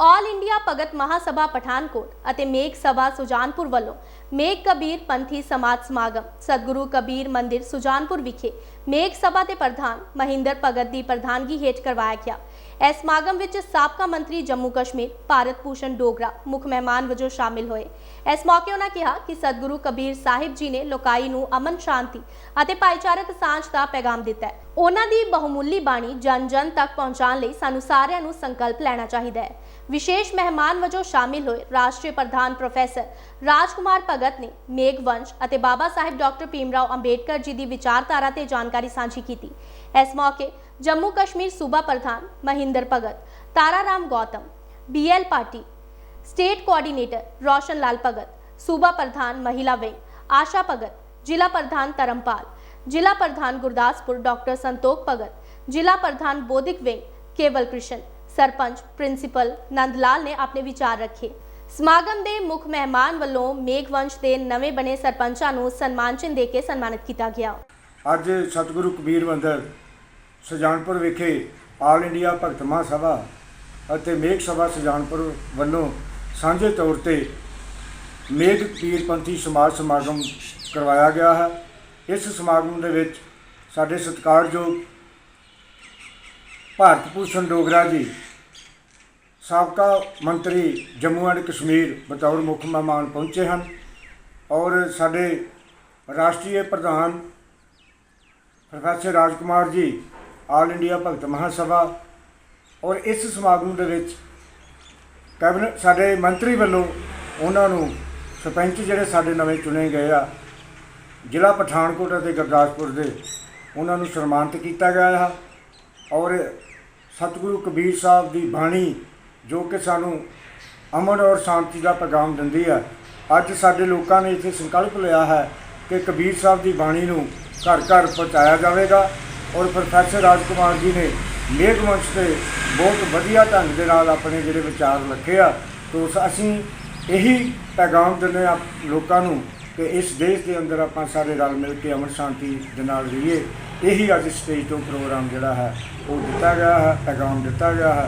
All India ਭਗਤ ਮਹਾਸਭਾ ਪਠਾਨਕੋਟ ਅਤੇ ਮੇਘ ਸਭਾ ਸੁਜਾਨਪੁਰ ਵੱਲੋਂ ਮੇਘ ਕਬੀਰ ਪੰਥੀ ਸਮਾਜ ਸਮਾਗਮ, ਸਤਿਗੁਰੂ ਕਬੀਰ ਮੰਦਿਰ ਸੁਜਾਨਪੁਰ ਵਿਖੇ ਮੇਘ ਸਭਾ ਦੇ ਪ੍ਰਧਾਨ ਮਹਿੰਦਰ ਭਗਤ ਦੀ ਪ੍ਰਧਾਨਗੀ ਹੇਠ ਕਰਵਾਇਆ ਗਿਆ। ਇਸ ਸਮਾਗਮ ਵਿੱਚ ਸਾਬਕਾ ਮੰਤਰੀ ਜੰਮੂ ਕਸ਼ਮੀਰ, ਭਾਰਤ ਭੂਸ਼ਣ ਡੋਗਰਾ, ਮੁੱਖ ਮਹਿਮਾਨ ਵਜੋਂ ਸ਼ਾਮਿਲ ਹੋਏ। ਇਸ ਮੌਕੇ ਉਹਨਾਂ ਕਿਹਾ ਕਿ ਸਤਿਗੁਰੂ ਕਬੀਰ ਸਾਹਿਬ ਜੀ ਨੇ ਲੋਕਾਈ ਨੂੰ ਅਮਨ ਸ਼ਾਂਤੀ ਅਤੇ ਭਾਈਚਾਰਕ ਸਾਂਝ ਦਾ ਪੈਗਾਮ ਦਿੱਤਾ ਹੈ। ਉਹਨਾਂ ਦੀ ਬਹੁਮੁੱਲੀ ਬਾਣੀ ਜਨ ਜਨ ਤੱਕ ਪਹੁੰਚਾਉਣ ਲਈ ਸਾਨੂੰ ਸਾਰਿਆਂ ਨੂੰ ਸੰਕਲਪ ਲੈਣਾ ਚਾਹੀਦਾ ਹੈ। ਵਿਸ਼ੇਸ਼ ਮਹਿਮਾਨ ਵਜੋਂ ਸ਼ਾਮਿਲ ਹੋਏ ਰਾਸ਼ਟਰੀ ਪ੍ਰਧਾਨ ਪ੍ਰੋਫੈਸਰ ਰਾਜਕੁਮਾਰ ਭਗਤ ਨੇ ਮੇਘਵੰਸ਼ ਅਤੇ ਬਾਬਾ ਸਾਹਿਬ ਡਾਕਟਰ ਭੀਮਰਾਓ ਅੰਬੇਡਕਰ ਜੀ ਦੀ ਵਿਚਾਰਧਾਰਾ ਤੇ ਜਾਣਕਾਰੀ ਸਾਂਝੀ ਕੀਤੀ। ਇਸ ਮੌਕੇ ਜੰਮੂ ਕਸ਼ਮੀਰ ਸੂਬਾ ਪ੍ਰਧਾਨ ਮਹਿੰਦਰ ਭਗਤ ਤਾਰਾ ਗੌਤਮ ਬੀਐਲ ਪਾਟੀ, ਸਟੇਟ ਕੋਆਰਡੀਨੇਟਰ ਰੋਸ਼ਨ ਲਾਲ ਭਗਤ, ਸੂਬਾ ਪ੍ਰਧਾਨ ਮਹਿਲਾ ਵਿੰਗ, ਆਸ਼ਾ ਭਗਤ, ਜ਼ਿਲ੍ਹਾ ਪ੍ਰਧਾਨ ਧਰਮਪਾਲ, ਜ਼ਿਲ੍ਹਾ ਪ੍ਰਧਾਨ ਗੁਰਦਾਸਪੁਰ ਡਾਕਟਰ ਸੰਤੋਖ ਭਗਤ, ਜ਼ਿਲ੍ਹਾ ਪ੍ਰਧਾਨ ਬੋਧਿਕ ਵਿੰਗ ਕੇਵਲ ਕ੍ਰਿਸ਼ਨ, ਸਰਪੰਚ ਪ੍ਰਿੰਸੀਪਲ ਨੰਦ ਲਾਲ ਨੇ ਆਪਣੇ ਵਿਚਾਰ ਰੱਖੇ। ਸਮਾਗਮ ਦੇ ਮੁੱਖ ਮਹਿਮਾਨ ਵੱਲੋਂ ਮੇਘਵੰਸ਼ ਦੇ ਨਵੇਂ ਬਣੇ ਸਰਪੰਚਾਂ ਨੂੰ ਸਨਮਾਨ ਚਿੰਨ੍ਹ ਦੇ ਕੇ ਸਨਮਾਨਿਤ ਕੀਤਾ ਗਿਆ। ਅੱਜ ਸਤਿਗੁਰੂ ਕਬੀਰ ਮੰਦਰ, ਸੁਜਾਨਪੁਰ ਵਿਖੇ ਆਲ ਇੰਡੀਆ ਭਗਤ ਮਹਾਂ ਸਭਾ ਅਤੇ ਮੇਘ ਸਭਾ ਸੁਜਾਨਪੁਰ ਵੱਲੋਂ ਸਾਂਝੇ ਤੌਰ ਤੇ ਮੇਘ ਪੀਰਪੰਥੀ ਸਮਾਜ ਸਮਾਗਮ ਕਰਵਾਇਆ ਗਿਆ ਹੈ। ਇਸ ਸਮਾਗਮ ਦੇ ਵਿੱਚ ਸਾਡੇ ਸਤਿਕਾਰਯੋਗ ਭਾਰਤ ਭੂਸ਼ਣ ਡੋਗਰਾ ਜੀ ਸਾਬਕਾ ਮੰਤਰੀ ਜੰਮੂ ਐਂਡ ਕਸ਼ਮੀਰ ਬਤੌਰ ਮੁੱਖ ਮਹਿਮਾਨ ਪਹੁੰਚੇ ਹਨ ਔਰ ਸਾਡੇ ਰਾਸ਼ਟਰੀ ਪ੍ਰਧਾਨ ਪ੍ਰੋਫੈਸਰ ਰਾਜਕੁਮਾਰ ਜੀ, ਆਲ ਇੰਡੀਆ ਭਗਤ ਮਹਾਸਭਾ ਔਰ ਇਸ ਸਮਾਗਮ ਦੇ ਵਿੱਚ ਕੈਬਨਿਟ ਸਾਡੇ ਮੰਤਰੀ ਵੱਲੋਂ ਉਹਨਾਂ ਨੂੰ ਸਰਪੰਚ ਜਿਹੜੇ ਸਾਡੇ ਨਵੇਂ ਚੁਣੇ ਗਏ ਆ, ਜ਼ਿਲ੍ਹਾ ਪਠਾਨਕੋਟ ਅਤੇ ਗੁਰਦਾਸਪੁਰ ਦੇ ਉਹਨਾਂ ਨੂੰ ਸਨਮਾਨਿਤ ਕੀਤਾ ਗਿਆ ਹੈ ਔਰ ਸਤਿਗੁਰੂ ਕਬੀਰ ਸਾਹਿਬ ਦੀ ਬਾਣੀ ਜੋ ਕਿ ਸਾਨੂੰ ਅਮਨ ਔਰ ਸ਼ਾਂਤੀ ਦਾ ਪੈਗਾਮ ਦਿੰਦੀ ਹੈ। ਅੱਜ ਸਾਡੇ ਲੋਕਾਂ ਨੇ ਇੱਥੇ ਸੰਕਲਪ ਲਿਆ ਹੈ ਕਿ ਕਬੀਰ ਸਾਹਿਬ ਦੀ ਬਾਣੀ ਨੂੰ ਘਰ ਘਰ ਪਹੁੰਚਾਇਆ ਜਾਵੇਗਾ ਔਰ ਪ੍ਰੋਫੈਸਰ ਰਾਜਕੁਮਾਰ ਜੀ ਨੇ ਮੇਘਵੰਸ਼ ਤੇ ਬਹੁਤ ਵਧੀਆ ਢੰਗ ਦੇ ਨਾਲ ਆਪਣੇ ਜਿਹੜੇ ਵਿਚਾਰ ਰੱਖੇ ਆ। ਤੋ ਅਸੀਂ ਇਹੀ ਪੈਗਾਮ ਦਿੰਦੇ ਆ ਲੋਕਾਂ ਨੂੰ ਕਿ ਇਸ ਦੇਸ਼ ਦੇ ਅੰਦਰ ਆਪਾਂ ਸਾਰੇ ਰਲ ਮਿਲ ਕੇ ਅਮਨ ਸ਼ਾਂਤੀ ਦੇ ਨਾਲ ਰਹੀਏ। ਇਹੀ ਅੱਜ ਸਟੇਜ ਤੋਂ ਪ੍ਰੋਗਰਾਮ ਜਿਹੜਾ ਹੈ, ਉਹ ਦਿੱਤਾ ਗਿਆ ਹੈ, ਪੈਗਾਮ ਦਿੱਤਾ ਗਿਆ ਹੈ।